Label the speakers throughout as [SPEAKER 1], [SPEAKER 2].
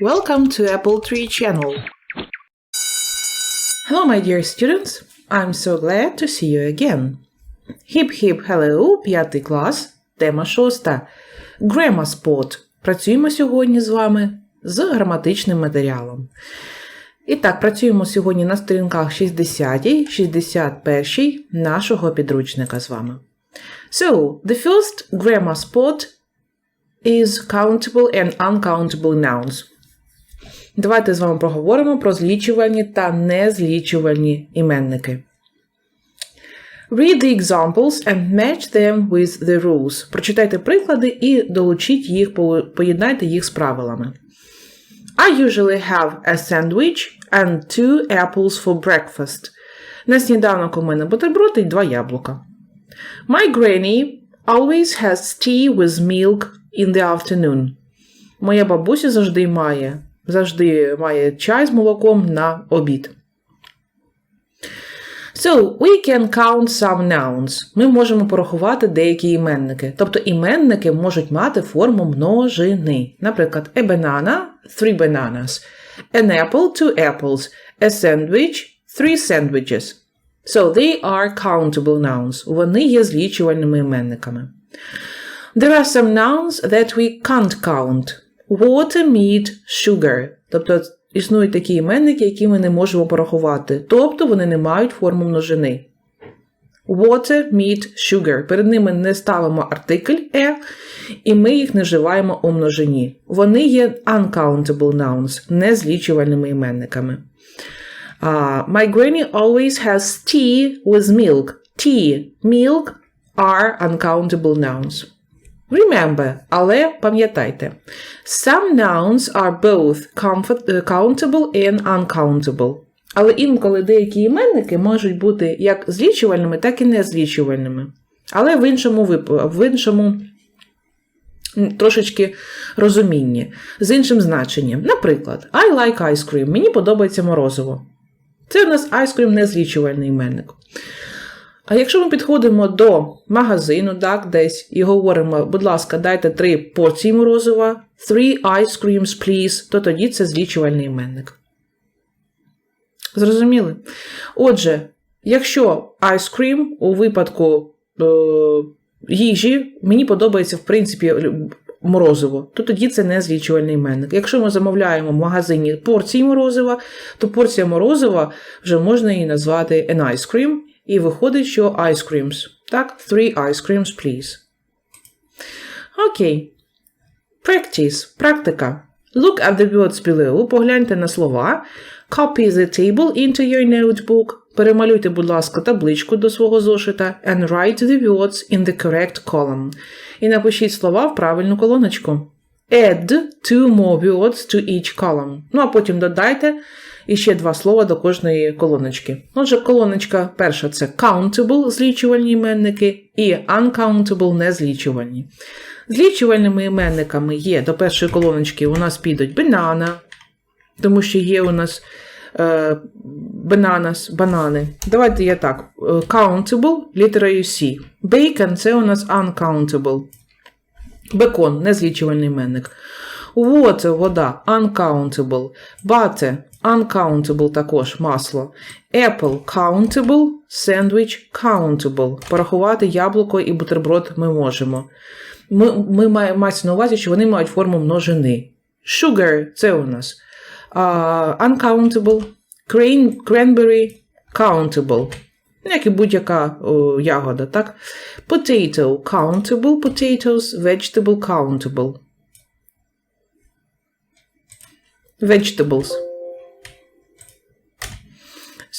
[SPEAKER 1] Welcome to Apple Tree channel. Hello, my dear students. I'm so glad to see you again. Hip hip hello, п'ятий клас, тема шоста. Grammar Spot. Працюємо сьогодні з вами з граматичним матеріалом. І так, працюємо сьогодні на сторінках 60, 61 нашого підручника з вами. So, the first grammar spot is countable and uncountable nouns. Давайте з вами проговоримо про злічувальні та незлічувальні іменники. Read the examples and match them with the rules. Прочитайте приклади і долучіть їх, поєднайте їх з правилами. I usually have a sandwich and two apples for breakfast. На сніданок у мене бутерброд і два яблука. My granny always has tea with milk in the afternoon. Моя бабуся завжди має завжди має чай з молоком на обід. So, we can count some nouns. Ми можемо порахувати деякі іменники. Тобто іменники можуть мати форму множини. Наприклад, a banana – three bananas, an apple – two apples, a sandwich – three sandwiches. So, they are countable nouns. Вони є злічувальними іменниками. There are some nouns that we can't count. Water, meat, sugar. Тобто існують такі іменники, які ми не можемо порахувати. Тобто вони не мають форму множини. Water, meat, sugar. Перед ними не ставимо артикль e, і ми їх не вживаємо у множині. Вони є uncountable nouns, незлічувальними іменниками. Uh, my granny always has tea with milk. Tea, milk are uncountable nouns. Remember, але пам'ятайте, some nouns are both countable and uncountable. Але інколи деякі іменники можуть бути як злічувальними, так і незлічувальними. Але в іншому в іншому трошечки розумінні, з іншим значенням. Наприклад, I like ice cream. Мені подобається морозиво. Це у нас ice cream незлічувальний іменник. А якщо ми підходимо до магазину, так, десь, і говоримо, будь ласка, дайте три порції морозива, three ice creams, please, то тоді це злічувальний іменник. Зрозуміли? Отже, якщо ice cream у випадку е, їжі, мені подобається, в принципі, морозиво, то тоді це не злічувальний іменник. Якщо ми замовляємо в магазині порції морозива, то порція морозива вже можна її назвати an ice cream. І виходить, що ice creams. Так, three ice creams, please. Окей. Practice. Практика. Look at the words below. Погляньте на слова. Copy the table into your notebook. Перемалюйте, будь ласка, табличку до свого зошита. And write the words in the correct column. І напишіть слова в правильну колоночку. Add two more words to each column. Ну, а потім додайте і ще два слова до кожної колоночки. Отже, колоночка перша це countable злічувальні іменники, і uncountable незлічувальні. Злічувальними іменниками є до першої колоночки у нас підуть banana, тому що є у нас е, bananas, банани. Давайте я так. Е, countable літерою C. Bacon це у нас uncountable. Бекон незлічувальний іменник. Water – вода uncountable. Butter uncountable також масло. Apple countable, sandwich countable. Порахувати яблуко і бутерброд ми можемо. Ми ми маємо на увазі, що вони мають форму множини. Sugar це у нас uh, uncountable, crane, cranberry countable. Як і будь-яка ягода, так? Potato countable, potatoes, vegetable countable. Vegetables.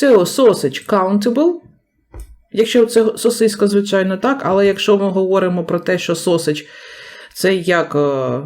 [SPEAKER 1] So, sausage countable. Якщо це сосиска, звичайно, так, але якщо ми говоримо про те, що sausage це як е,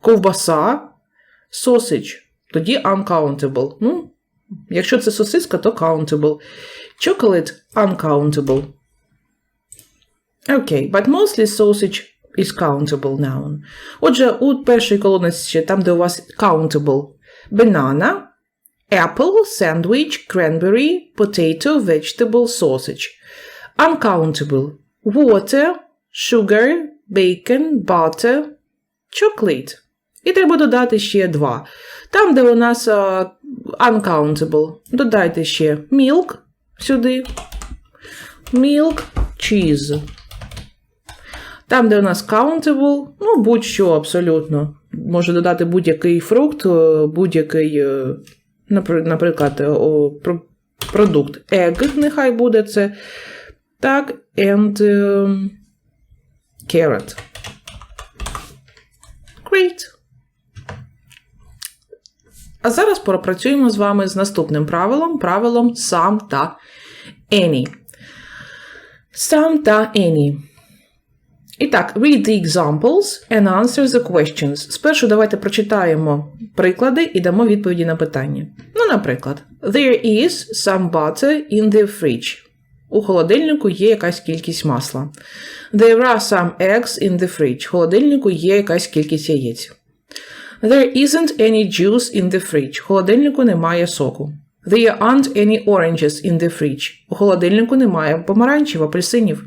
[SPEAKER 1] ковбаса, sausage, тоді uncountable. Ну, Якщо це сосиска, то countable. Chocolate uncountable. Окей, okay, but mostly sausage is countable noun. Отже, у першій колонці, там, де у вас countable, banana, apple, sandwich, cranberry, potato, vegetable, sausage. Uncountable. Water, sugar, bacon, butter, chocolate. І треба додати ще два. Там, де у нас а, uncountable, додайте ще milk сюди. Milk, cheese. Там, де у нас countable, ну, будь-що абсолютно. Може додати будь-який фрукт, е, будь-який, е, наприклад, е, продукт. Egg, нехай буде це. Так, and ем, carrot. Great. А зараз пропрацюємо з вами з наступним правилом, правилом сам та any. Сам та any. І так, read the examples and answer the questions. Спершу давайте прочитаємо приклади і дамо відповіді на питання. Ну, наприклад, There is some butter in the fridge. У холодильнику є якась кількість масла. There are some eggs in the fridge. В холодильнику є якась кількість яєць. There isn't any juice in the fridge. В холодильнику немає соку. There aren't any oranges in the fridge. У холодильнику немає помаранчів, апельсинів.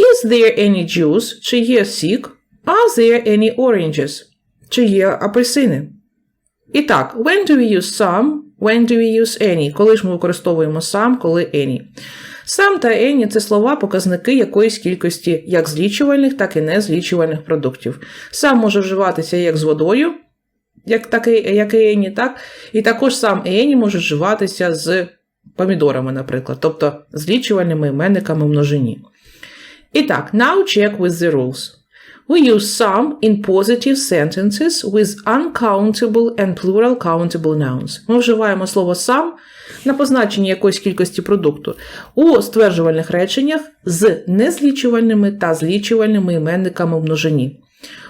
[SPEAKER 1] Is there any juice? Чи є сік? Are there any oranges? Чи є апельсини? І так, when do we use some? When do we use any? Коли ж ми використовуємо some, коли any? Сам та any – це слова, показники якоїсь кількості як злічувальних, так і незлічувальних продуктів. Сам може вживатися як з водою, як, так і, як і any, так? І також сам і any може вживатися з помідорами, наприклад, тобто злічувальними іменниками множині. І так, now check with the rules. We use some in positive sentences with uncountable and plural countable nouns. Ми вживаємо слово some на позначення якоїсь кількості продукту у стверджувальних реченнях з незлічувальними та злічувальними іменниками в множині.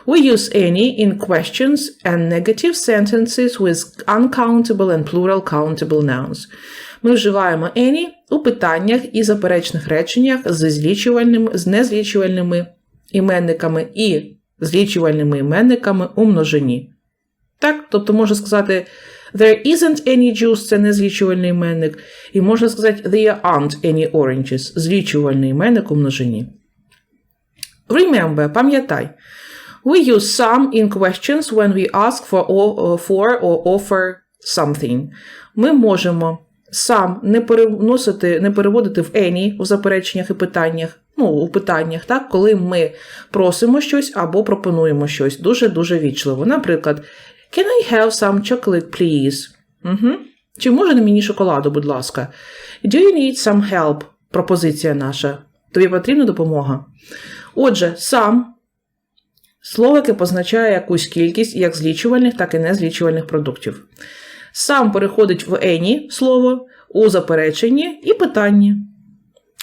[SPEAKER 1] We use any in questions and negative sentences with uncountable and plural countable nouns. Ми вживаємо any у питаннях і заперечних реченнях з злічувальними, з незлічувальними іменниками і злічувальними іменниками у множині. Так, тобто можна сказати There isn't any juice – це незлічувальний іменник, і можна сказати There aren't any oranges злічувальний іменник у множині. Remember, пам'ятай. We use some in questions when we ask for, or, for or offer something. Ми можемо сам не переносити, не переводити в any у запереченнях і питаннях, ну, у питаннях, так, коли ми просимо щось або пропонуємо щось дуже-дуже вічливо. Наприклад, Can I have some chocolate, please? Угу. Чи можна мені шоколаду, будь ласка? Do you need some help? Пропозиція наша. Тобі потрібна допомога. Отже, сам слово, яке позначає якусь кількість як злічувальних, так і незлічувальних продуктів. Сам переходить в any слово у запереченні і питанні.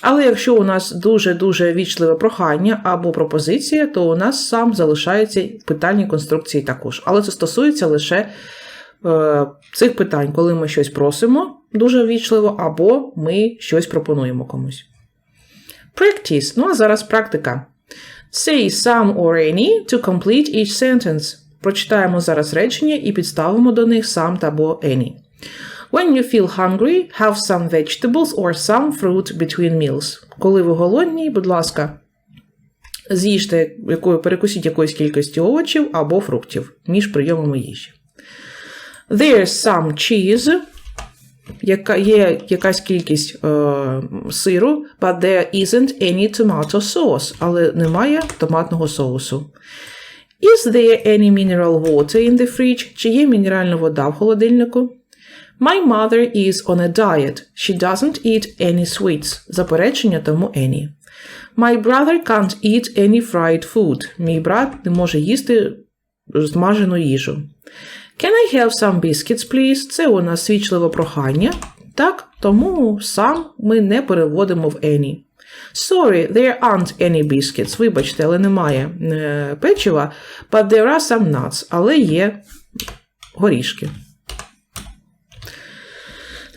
[SPEAKER 1] Але якщо у нас дуже-дуже вічливе прохання або пропозиція, то у нас сам залишається в питальній конструкції також. Але це стосується лише е, цих питань, коли ми щось просимо дуже вічливо, або ми щось пропонуємо комусь. Practice. Ну а зараз практика. Say some or any to complete each sentence. Прочитаємо зараз речення і підставимо до них some або any. When you feel hungry, have some vegetables or some fruit between meals. Коли ви голодні, будь ласка, з'їжте якою, перекусіть якоюсь кількості овочів або фруктів між прийомами їжі. There's some cheese. Яка є якась кількість е, сиру, but there isn't any tomato sauce, але немає томатного соусу. Is there any mineral water in the fridge? Чи є мінеральна вода в холодильнику? My mother is on a diet. She doesn't eat any sweets. Заперечення тому any. My brother can't eat any fried food. Мій брат не може їсти змажену їжу. Can I have some biscuits, please? Це у нас свічливе прохання. Так, тому сам ми не переводимо в any. Sorry, there aren't any biscuits. Вибачте, але немає е, печива, but there are some nuts. Але є горішки.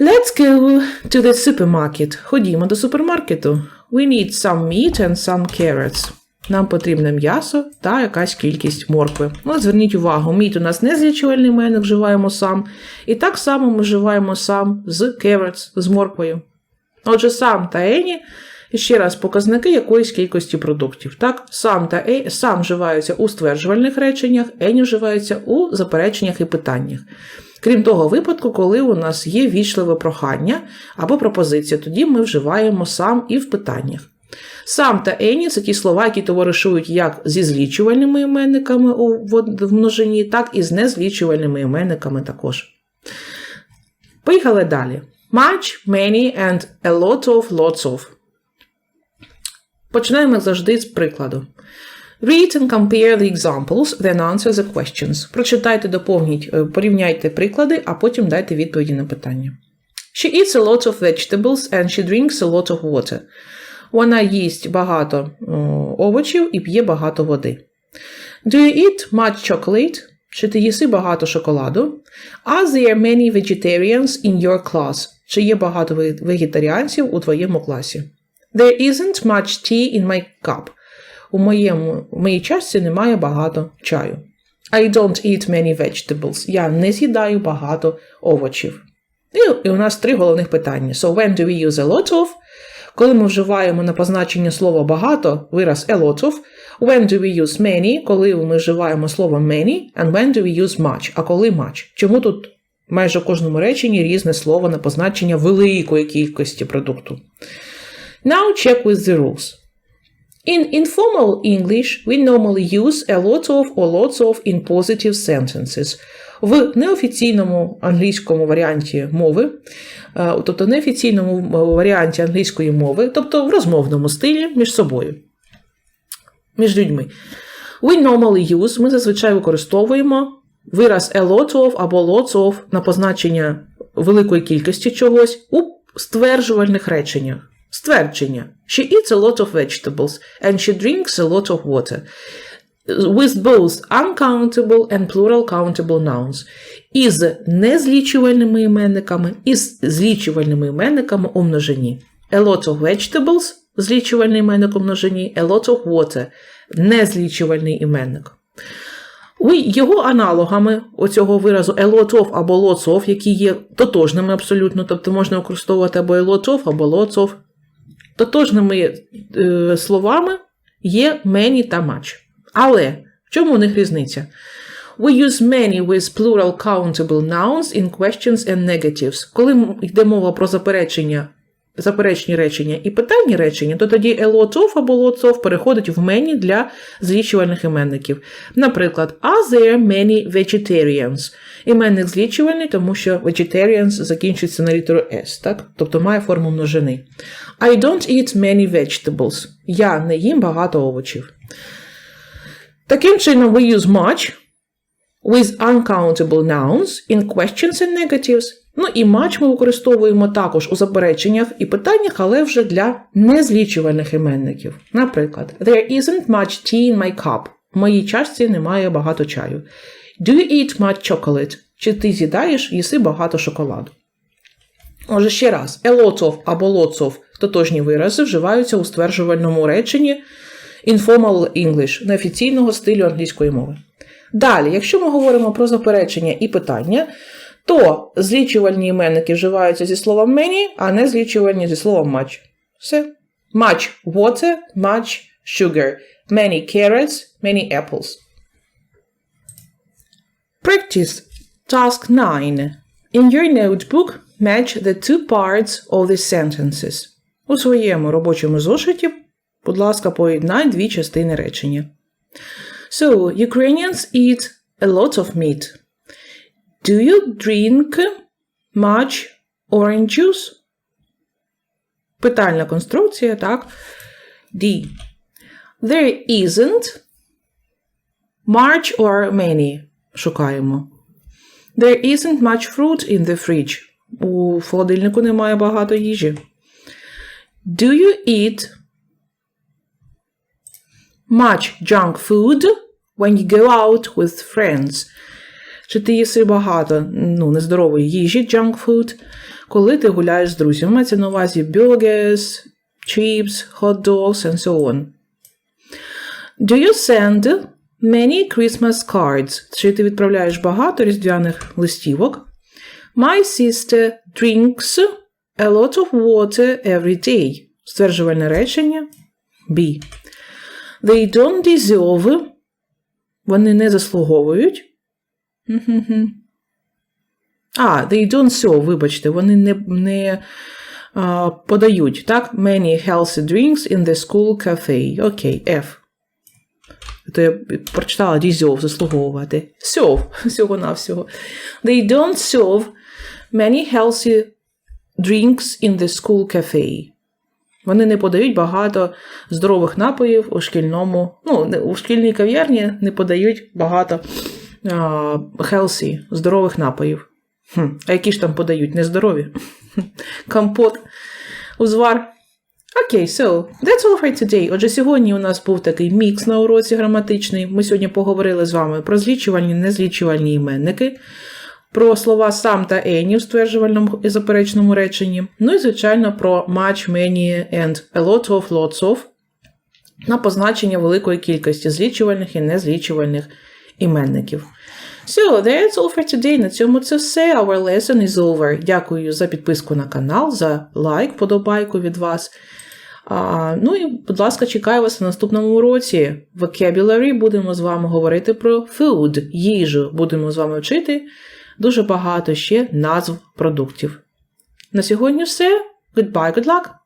[SPEAKER 1] Let's go to the supermarket. Ходімо до супермаркету. We need some meat and some carrots. Нам потрібне м'ясо та якась кількість моркви. Ну, зверніть увагу, міт у нас не злічувальний менник вживаємо сам. І так само ми вживаємо сам з carrots, з морквою. Отже, сам та ені І ще раз, показники якоїсь кількості продуктів. Так, сам та е, сам вживаються у стверджувальних реченнях, ені вживаються у запереченнях і питаннях. Крім того випадку, коли у нас є вічливе прохання або пропозиція, тоді ми вживаємо сам і в питаннях. Сам та ені це ті слова, які товаришують як зі злічувальними іменниками у множині, так і з незлічувальними іменниками також. Поїхали далі. Much, many and a lot of, lots of. Починаємо завжди з прикладу. Read and compare the examples, then answer the questions. Прочитайте, доповніть, е, порівняйте приклади, а потім дайте відповіді на питання. She eats a lot of vegetables and she drinks a lot of water. Вона їсть багато овочів і п'є багато води. Do you eat much chocolate? Чи ти їси багато шоколаду? Are there many vegetarians in your class? Чи є багато вегетаріанців у твоєму класі? There isn't much tea in my cup. У моєму, в моїй чашці немає багато чаю. I don't eat many vegetables. Я не з'їдаю багато овочів. І, і у нас три головних питання. So when do we use a lot of? Коли ми вживаємо на позначення слова багато, вираз a lot of. When do we use many? Коли ми вживаємо слово many. And when do we use much? А коли much? Чому тут майже в кожному реченні різне слово на позначення великої кількості продукту? Now check with the rules. In informal English, we normally use a lot of or lots of in positive sentences. В неофіційному англійському варіанті мови, е, тобто неофіційному варіанті англійської мови, тобто в розмовному стилі між собою, між людьми. We normally use, ми зазвичай використовуємо вираз a lot of або lots of на позначення великої кількості чогось у стверджувальних реченнях. Ствердження. She eats a lot of vegetables and she drinks a lot of water. With both uncountable and plural countable nouns. Із незлічувальними іменниками і з злічувальними іменниками у множині. A lot of vegetables – злічувальний іменник у множині, a lot of water – незлічувальний іменник. У його аналогами оцього виразу a lot of або lots of, які є тотожними абсолютно, тобто можна використовувати або a lot of, або lots of. Тотожними е, словами є many та much. Але в чому у них різниця? We use many with plural countable nouns in questions and negatives. Коли йде мова про заперечення, заперечні речення і питальні речення, то тоді of або of переходить в many для злічувальних іменників. Наприклад, are there many vegetarians? Іменник злічувальний, тому що vegetarians закінчується на літеру S, так? тобто має форму множини. I don't eat many vegetables. Я не їм багато овочів. Таким чином, we use much with uncountable nouns in questions and negatives. Ну і much ми використовуємо також у запереченнях і питаннях, але вже для незлічувальних іменників. Наприклад, There isn't much tea in my cup. В моїй чашці немає багато чаю. Do you eat much chocolate? Чи ти з'їдаєш, їси багато шоколаду? Отже, ще раз, a lot of або lots of тотожні вирази вживаються у стверджувальному реченні informal English неофіційного стилю англійської мови. Далі, якщо ми говоримо про заперечення і питання, то злічувальні іменники вживаються зі словом many, а не злічувальні зі словом much. Все. Much water, much sugar. Many carrots, many apples. Practice. Task 9. In your notebook, match the two parts of the sentences. У своєму робочому зошиті, будь ласка, поєднай дві частини речення. So, Ukrainians eat a lot of meat. Do you drink much orange juice? Питальна конструкція, так. D. There isn't much or many. Шукаємо. There isn't much fruit in the fridge. У холодильнику немає багато їжі. Do you eat much junk food when you go out with friends? Чи ти їси багато ну, нездорової їжі, junk food, коли ти гуляєш з друзями? Мається на увазі burgers, chips, hot dogs and so on. Do you send many Christmas cards? Чи ти відправляєш багато різдвяних листівок? My sister drinks a lot of water every day. Стверджувальне речення B. They don't deserve. Вони не заслуговують. А, they don't serve, вибачте, вони не, не а, подають, так? Many healthy drinks in the school cafe. Окей, F. То я прочитала deserve, заслуговувати. Serve, всього-навсього. They don't serve many healthy drinks in the school cafe. Вони не подають багато здорових напоїв у шкільному, ну, у шкільній кав'ярні не подають багато healthy, здорових напоїв. Хм, а які ж там подають? Нездорові? Компот, узвар. Окей, so, that's all for today. Отже, сьогодні у нас був такий мікс на уроці граматичний. Ми сьогодні поговорили з вами про злічувальні, незлічувальні іменники, про слова сам та any в стверджувальному і заперечному реченні. Ну і, звичайно, про much, many and a lot of, lots of на позначення великої кількості злічувальних і незлічувальних іменників. So, that's all for today. На цьому це все. Our lesson is over. Дякую за підписку на канал, за лайк, подобайку від вас. А, ну і, будь ласка, чекаю вас на наступному уроці. Vocabulary будемо з вами говорити про food, їжу. Будемо з вами вчити дуже багато ще назв продуктів. На сьогодні все. Goodbye, good luck!